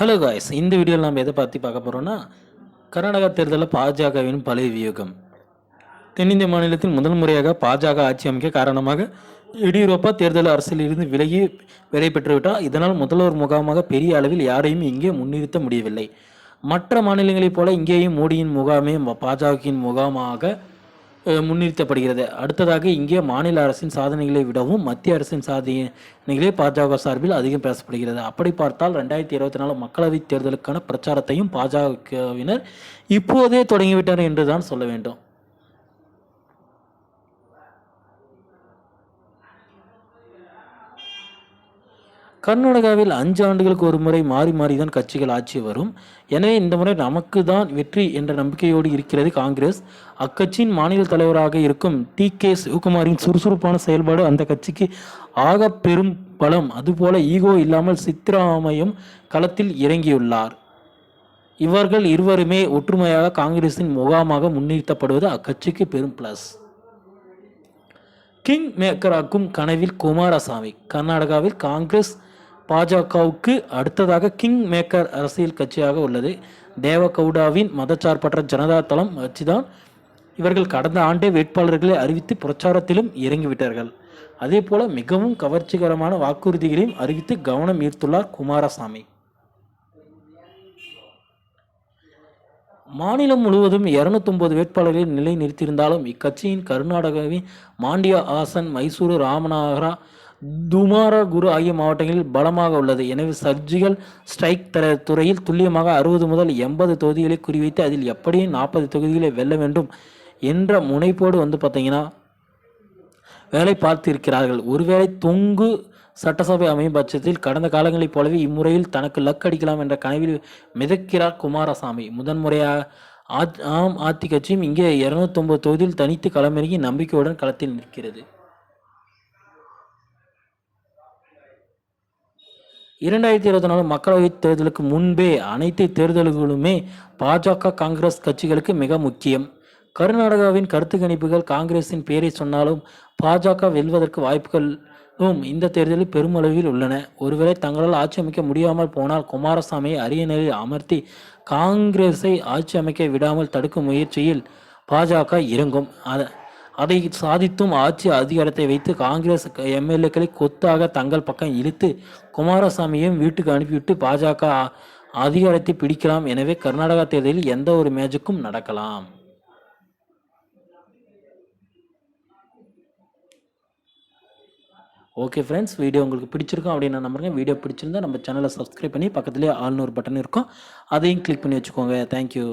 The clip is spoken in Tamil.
ஹலோ காய்ஸ் இந்த வீடியோவில் நம்ம எதை பற்றி பார்க்க போகிறோன்னா கர்நாடகா தேர்தலில் பாஜகவின் பழைய வியூகம். தென்னிந்திய மாநிலத்தில் முதல் முறையாக பாஜக ஆட்சி அமைக்க காரணமாக எடியூரப்பா தேர்தல் அரசியலில் இருந்து விலகி விலை பெற்றுவிட்டார் இதனால் முதல்வர் முகாமாக பெரிய அளவில் யாரையும் இங்கே முன்னிறுத்த முடியவில்லை. மற்ற மாநிலங்களைப் போல இங்கேயும் மோடியின் முகாமே பாஜகவின் முகாமாக முன்னிறுத்தப்படுகிறது. அடுத்ததாக இங்கே மாநில அரசின் சாதனைகளை விடவும் மத்திய அரசின் சாதனைகளே பாஜக சார்பில் அதிகம் பேசப்படுகிறது. அப்படி பார்த்தால் ரெண்டாயிரத்தி இருபத்தி நாலு மக்களவைத் தேர்தலுக்கான பிரச்சாரத்தையும் பாஜகவினர் இப்போதே தொடங்கிவிட்டனர் என்று தான் சொல்ல வேண்டும். கர்நாடகாவில் அஞ்சு ஆண்டுகளுக்கு ஒரு முறை மாறி மாறி தான் கட்சிகள் ஆட்சி வரும். எனவே இந்த முறை நமக்கு தான் வெற்றி என்ற நம்பிக்கையோடு இருக்கிறது காங்கிரஸ். அக்கட்சியின் மாநில தலைவராக இருக்கும் டி. கே. சிவகுமாரின் சுறுசுறுப்பான செயல்பாடு அந்த கட்சிக்கு ஆக பெரும் பலம். அதுபோல ஈகோ இல்லாமல் சித்ராமையும் களத்தில் இறங்கியுள்ளார். இவர்கள் இருவருமே ஒற்றுமையாக காங்கிரசின் முகாமாக முன்னிறுத்தப்படுவது அக்கட்சிக்கு பெரும் பிளஸ் கிங் மேக்கராக்கும் கனவில் குமாரசாமி. கர்நாடகாவில் காங்கிரஸ் பாஜகவுக்கு அடுத்ததாக கிங் மேக்கர் அரசியல் கட்சியாக உள்ளது. தேவகவுடாவின் மதச்சார்பற்ற ஜனதா தளம் கட்சிதான் இவர்கள் கடந்த ஆண்டே வேட்பாளர்களை அறிவித்து பிரச்சாரத்திலும் இறங்கிவிட்டார்கள். அதே போல மிகவும் கவர்ச்சிகரமான வாக்குறுதிகளையும் அறிவித்து கவனம் ஈர்த்துள்ளார் குமாரசாமி. மாநிலம் முழுவதும் 209 வேட்பாளர்களை நிலை நிறுத்தியிருந்தாலும் இக்கட்சியின் கர்நாடகாவின் மாண்டியா ஆசன் மைசூரு ராமநாகரா துமாரகுரு ஆகிய மாவட்டங்களில் பலமாக உள்ளது. எனவே சர்ஜிக்கல் ஸ்ட்ரைக் தர துறையில் துல்லியமாக அறுபது முதல் எண்பது தொகுதிகளை குறிவைத்து அதில் எப்படியும் நாற்பது தொகுதிகளை வெல்ல வேண்டும் என்ற முனைப்போடு வந்து பார்த்தீங்கன்னா வேலை பார்த்திருக்கிறார்கள். ஒருவேளை தொங்கு சட்டசபை அமையும் பட்சத்தில் கடந்த காலங்களைப் போலவே இம்முறையில் தனக்கு லக் அடிக்கலாம் என்ற கனவில் மிதக்கிறார் குமாரசாமி. முதன்முறையாக ஆத்- ஆம் ஆத்தி கட்சியும் இங்கே இருநூத்தொம்பது தொகுதியில் தனித்து களமிறங்கி நம்பிக்கையுடன் களத்தில் நிற்கிறது. இரண்டாயிரத்தி இருபத்தி நாலு மக்களவைத் தேர்தலுக்கு முன்பே அனைத்து தேர்தல்களுமே பாஜக காங்கிரஸ் கட்சிகளுக்கு மிக முக்கியம். கர்நாடகாவின் கருத்து கணிப்புகள் காங்கிரஸின் பெயரை சொன்னாலும் பாஜக வெல்வதற்கு வாய்ப்புகளும் இந்த தேர்தலில் பெருமளவில் உள்ளன. ஒருவேளை தங்களால் ஆட்சி அமைக்க முடியாமல் போனால் குமாரசாமியை அரியணையில் அமர்த்தி காங்கிரஸை ஆட்சி அமைக்க விடாமல் தடுக்கும் முயற்சியில் பாஜக இறங்கும். அத- அதை சாதித்தும் ஆட்சி அதிகாரத்தை வைத்து காங்கிரஸ் எம்எல்ஏக்களை கொத்தாக தங்கள் பக்கம் இழுத்து குமாரசாமியையும் வீட்டுக்கு அனுப்பிவிட்டு பாஜக அதிகாரத்தை பிடிக்கலாம். எனவே கர்நாடகா தேர்தலில் எந்த ஒரு மேஜிக்கும் நடக்கலாம். ஓகே ஃப்ரெண்ட்ஸ் வீடியோ உங்களுக்கு பிடிச்சிருக்கும் அப்படின்னு நான் நம்புறேன். வீடியோ பிடிச்சிருந்தா நம்ம சேனலை சப்ஸ்கிரைப் பண்ணி பக்கத்துலேயே ஆல்நூறு பட்டன் இருக்கும். அதையும் கிளிக் பண்ணி வச்சுக்கோங்க. தேங்க்யூ